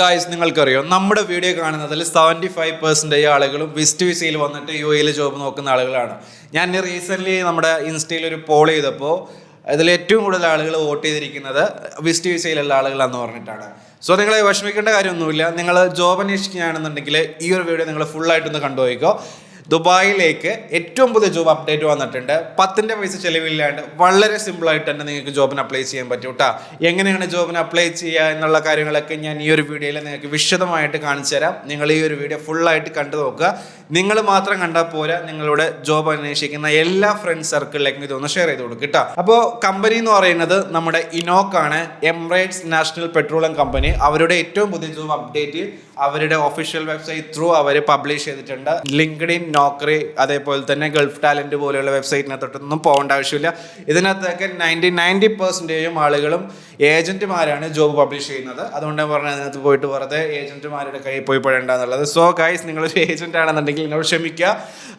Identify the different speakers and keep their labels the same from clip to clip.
Speaker 1: Guys നിങ്ങൾക്കറിയോ? നമ്മുടെ video കാണുന്നതിൽ സെവന്റി ഫൈവ് പെർസെന്റേജ് ആളുകളും വിസ്റ്റ് വിസയിൽ വന്നിട്ട് യു എയിൽ ജോബ് നോക്കുന്ന ആളുകളാണ്. ഞാൻ റീസെന്റ്ലി നമ്മുടെ ഇൻസ്റ്റയിൽ ഒരു പോൾ ചെയ്തപ്പോൾ അതിൽ ഏറ്റവും കൂടുതൽ ആളുകൾ വോട്ട് ചെയ്തിരിക്കുന്നത് വിസ്റ്റ് വിസയിലുള്ള ആളുകളാന്ന് പറഞ്ഞിട്ടാണ്. സോ നിങ്ങൾ വിഷമിക്കേണ്ട കാര്യമൊന്നുമില്ല. നിങ്ങൾ ജോബ് അന്വേഷിക്കുകയാണെന്നുണ്ടെങ്കിൽ ഈ ഒരു വീഡിയോ നിങ്ങൾ ഫുള്ളായിട്ടൊന്ന് കണ്ടുപോയിക്കോ ദുബായിലേക്ക് ഏറ്റവും പുതിയ ജോബ് അപ്ഡേറ്റ് വന്നിട്ടുണ്ട്. പത്തിന്റെ പൈസ ചെലവില്ലാണ്ട് വളരെ സിമ്പിളായിട്ട് തന്നെ നിങ്ങൾക്ക് ജോബിന് അപ്ലൈ ചെയ്യാൻ പറ്റും കേട്ടോ എങ്ങനെയാണ് ജോബിന് അപ്ലൈ ചെയ്യുക എന്നുള്ള കാര്യങ്ങളൊക്കെ ഞാൻ ഈ ഒരു വീഡിയോയിൽ നിങ്ങൾക്ക് വിശദമായിട്ട് കാണിച്ചു തരാം. നിങ്ങൾ ഈ ഒരു വീഡിയോ ഫുള്ളായിട്ട് കണ്ടു നോക്കുക. നിങ്ങൾ മാത്രം കണ്ടാൽ പോരാ നിങ്ങളുടെ ജോബ് അന്വേഷിക്കുന്ന എല്ലാ ഫ്രണ്ട് സർക്കിളിലേക്കും ഇതൊന്ന് ഷെയർ ചെയ്ത് കൊടുക്കും കേട്ടോ അപ്പോൾ കമ്പനി എന്ന് പറയുന്നത് നമ്മുടെ ഇനോക്കാണ് എംറേറ്റ്സ് നാഷണൽ പെട്രോളിയം കമ്പനി അവരുടെ ഏറ്റവും പുതിയ ജോബ് അപ്ഡേറ്റ് അവരുടെ ഒഫീഷ്യൽ വെബ്സൈറ്റ് ത്രൂ അവർ പബ്ലിഷ് ചെയ്തിട്ടുണ്ട്. ലിങ്ക്ഡ് ഇൻ നോക്കറി അതേപോലെ തന്നെ ഗൾഫ് ടാലന്റ് പോലെയുള്ള വെബ്സൈറ്റിനകത്തോട്ടൊന്നും പോകേണ്ട ആവശ്യമില്ല. ഇതിനകത്തൊക്കെ നയന്റി നയന്റി പെർസെന്റേജും ആളുകളും ഏജന്റുമാരാണ് ജോബ് പബ്ലിഷ് ചെയ്യുന്നത്. അതുകൊണ്ട് പറഞ്ഞാൽ അതിനകത്ത് പോയിട്ട് വെറുതെ ഏജന്റുമാരുടെ കയ്യിൽ പോയി പെടേണ്ട എന്നുള്ളത്. സോ ഗൈസ് നിങ്ങളൊരു ഏജന്റ് ആണെന്നുണ്ടെങ്കിൽ നിങ്ങൾ ക്ഷമിക്കുക.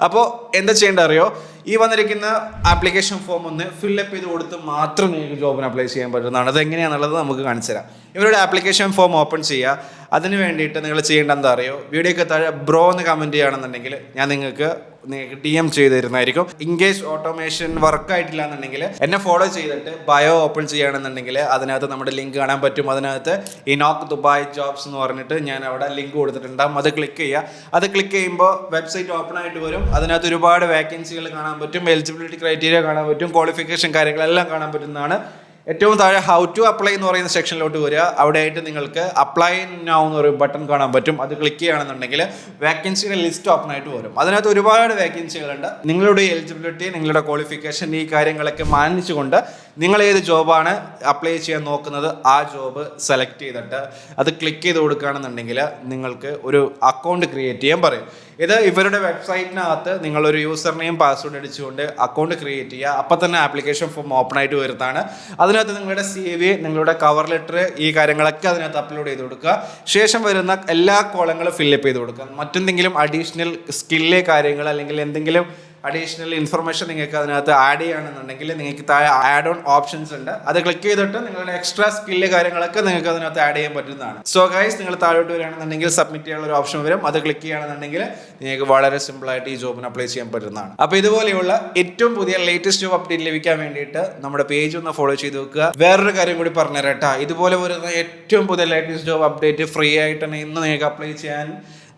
Speaker 1: അപ്പോൾ എന്താ ചെയ്യേണ്ടത് അറിയോ? ഈ വന്നിരിക്കുന്ന ആപ്ലിക്കേഷൻ ഫോം ഒന്ന് ഫില്ലപ്പ് ചെയ്ത് കൊടുത്ത് മാത്രം നിങ്ങൾക്ക് ജോബിന് അപ്ലൈ ചെയ്യാൻ പറ്റുന്നതാണ് അത് എങ്ങനെയാണെന്നുള്ളത് നമുക്ക് കാണിച്ചു തരാം. ഇവരുടെ ആപ്ലിക്കേഷൻ ഫോം ഓപ്പൺ ചെയ്യുക. അതിന് വേണ്ടിയിട്ട് നിങ്ങൾ ചെയ്യേണ്ട എന്താ അറിയോ? വീഡിയോക്ക് താഴെ ബ്രോ എന്ന് കമന്റ് ചെയ്യുകയാണെന്നുണ്ടെങ്കിൽ ഞാൻ നിങ്ങൾക്ക് നിങ്ങൾക്ക് ഡി എം ചെയ്ത് തരുന്നതായിരിക്കും ഇൻകേസ് ഓട്ടോമേഷൻ വർക്ക് ആയിട്ടില്ല എന്നുണ്ടെങ്കിൽ എന്നെ ഫോളോ ചെയ്തിട്ട് ബയോ ഓപ്പൺ ചെയ്യുകയാണെന്നുണ്ടെങ്കിൽ അതിനകത്ത് നമ്മുടെ ലിങ്ക് കാണാൻ പറ്റും. അതിനകത്ത് ഇനോക്ക് ദുബായ് ജോബ്സ് എന്ന് പറഞ്ഞിട്ട് ഞാൻ അവിടെ ലിങ്ക് കൊടുത്തിട്ടുണ്ടാകും അത് ക്ലിക്ക് ചെയ്യുക. അത് ക്ലിക്ക് ചെയ്യുമ്പോൾ വെബ്സൈറ്റ് ഓപ്പൺ ആയിട്ട് വരും. അതിനകത്ത് ഒരുപാട് വേക്കൻസികൾ കാണാൻ പറ്റും. എലിജിബിലിറ്റി ക്രൈറ്റീരിയ കാണാൻ പറ്റും. ക്വാളിഫിക്കേഷൻ കാര്യങ്ങളെല്ലാം കാണാൻ പറ്റുന്നതാണ്. ഏറ്റവും താഴെ ഹൗ ടു അപ്ലൈ എന്ന് പറയുന്ന സെക്ഷനിലോട്ട് വരിക. അവിടെ ആയിട്ട് നിങ്ങൾക്ക് അപ്ലൈ നൗ എന്ന് ഒരു ബട്ടൺ കാണാൻ പറ്റും. അത് ക്ലിക്ക് ചെയ്യുകയാണെന്നുണ്ടെങ്കിൽ വേക്കൻസിയുടെ ലിസ്റ്റ് ഓപ്പൺ ആയിട്ട് വരും. അതിനകത്ത് ഒരുപാട് വേക്കൻസികളുണ്ട് നിങ്ങളുടെ എലിജിബിലിറ്റി നിങ്ങളുടെ ക്വാളിഫിക്കേഷൻ ഈ കാര്യങ്ങളൊക്കെ മാനിച്ചുകൊണ്ട് നിങ്ങൾ ഏത് ജോബാണ് അപ്ലൈ ചെയ്യാൻ നോക്കുന്നത് ആ ജോബ് സെലക്ട് ചെയ്തിട്ട് അത് ക്ലിക്ക് ചെയ്ത് കൊടുക്കുകയാണെന്നുണ്ടെങ്കിൽ നിങ്ങൾക്ക് ഒരു അക്കൗണ്ട് ക്രിയേറ്റ് ചെയ്യാൻ പറയും. ഇത് ഇവരുടെ വെബ്സൈറ്റിനകത്ത് നിങ്ങളൊരു യൂസർ നെയിം പാസ്വേഡ് അടിച്ചുകൊണ്ട് അക്കൗണ്ട് ക്രിയേറ്റ് ചെയ്യുക. അപ്പം തന്നെ ആപ്ലിക്കേഷൻ ഫോം ഓപ്പൺ ആയിട്ട് വരുന്നതാണ്. അതിനകത്ത് നിങ്ങളുടെ സി വി നിങ്ങളുടെ കവർ ലെറ്റർ ഈ കാര്യങ്ങളൊക്കെ അതിനകത്ത് അപ്ലോഡ് ചെയ്ത് കൊടുക്കുക. ശേഷം വരുന്ന എല്ലാ കോളങ്ങളും ഫില്ലപ്പ് ചെയ്ത് കൊടുക്കുക. മറ്റെന്തെങ്കിലും അഡീഷണൽ സ്കില്ല് കാര്യങ്ങൾ അല്ലെങ്കിൽ എന്തെങ്കിലും അഡീഷണൽ ഇൻഫർമേഷൻ നിങ്ങൾക്ക് അതിനകത്ത് ആഡ് ചെയ്യുകയാണെന്നുണ്ടെങ്കിൽ നിങ്ങൾക്ക് താഴെ ആഡ് ഓൺ ഓപ്ഷൻസ് ഉണ്ട്. അത് ക്ലിക്ക് ചെയ്തിട്ട് നിങ്ങളുടെ എക്സ്ട്രാ സ്കില്ല് കാര്യങ്ങളൊക്കെ നിങ്ങൾക്ക് അതിനകത്ത് ആഡ് ചെയ്യാൻ പറ്റുന്നതാണ്. സോ ഗൈസ് നിങ്ങൾ താഴോട്ട് വരികയാണെന്നുണ്ടെങ്കിൽ സബ്മിറ്റ് ചെയ്യാനുള്ള ഒരു ഓപ്ഷൻ വരും. അത് ക്ലിക്ക് ചെയ്യുകയാണെന്നുണ്ടെങ്കിൽ നിങ്ങൾക്ക് വളരെ സിമ്പിളായിട്ട് ഈ ജോബിന് അപ്ലൈ ചെയ്യാൻ പറ്റുന്നതാണ്. അപ്പോൾ ഇതുപോലെയുള്ള ഏറ്റവും പുതിയ ലേറ്റസ്റ്റ് ജോബ് അപ്ഡേറ്റ് ലഭിക്കാൻ വേണ്ടിയിട്ട് നമ്മുടെ പേജ് ഒന്ന് ഫോളോ ചെയ്ത് വെക്കുക. വേറൊരു കാര്യം കൂടി പറഞ്ഞുതരാം കേട്ടോ. ഇതുപോലെ വരുന്ന ഏറ്റവും പുതിയ ലേറ്റസ്റ്റ് ജോബ് അപ്ഡേറ്റ് ഫ്രീ ആയിട്ട് തന്നെ ഇന്ന് നിങ്ങൾക്ക് അപ്ലൈ ചെയ്യാൻ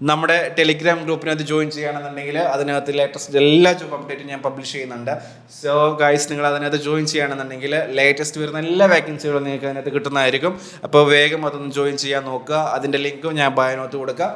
Speaker 1: നമ്മുടെ ടെലിഗ്രാം ഗ്രൂപ്പിനകത്ത് ജോയിൻ ചെയ്യുകയാണെന്നുണ്ടെങ്കിൽ അതിനകത്ത് ലേറ്റസ്റ്റ് എല്ലാ ജോബ് അപ്ഡേറ്റും ഞാൻ പബ്ലിഷ് ചെയ്യുന്നുണ്ട്. സോ ഗൈസ് നിങ്ങൾ അതിനകത്ത് ജോയിൻ ചെയ്യുകയാണെന്നുണ്ടെങ്കിൽ ലേറ്റസ്റ്റ് വരുന്ന എല്ലാ വേക്കൻസികളും നിങ്ങൾക്ക് അതിനകത്ത് കിട്ടുന്നതായിരിക്കും. അപ്പോൾ വേഗം അതൊന്ന് ജോയിൻ ചെയ്യാൻ നോക്കുക. അതിന്റെ ലിങ്കും ഞാൻ ബയോനകത്ത് കൊടുക്കുക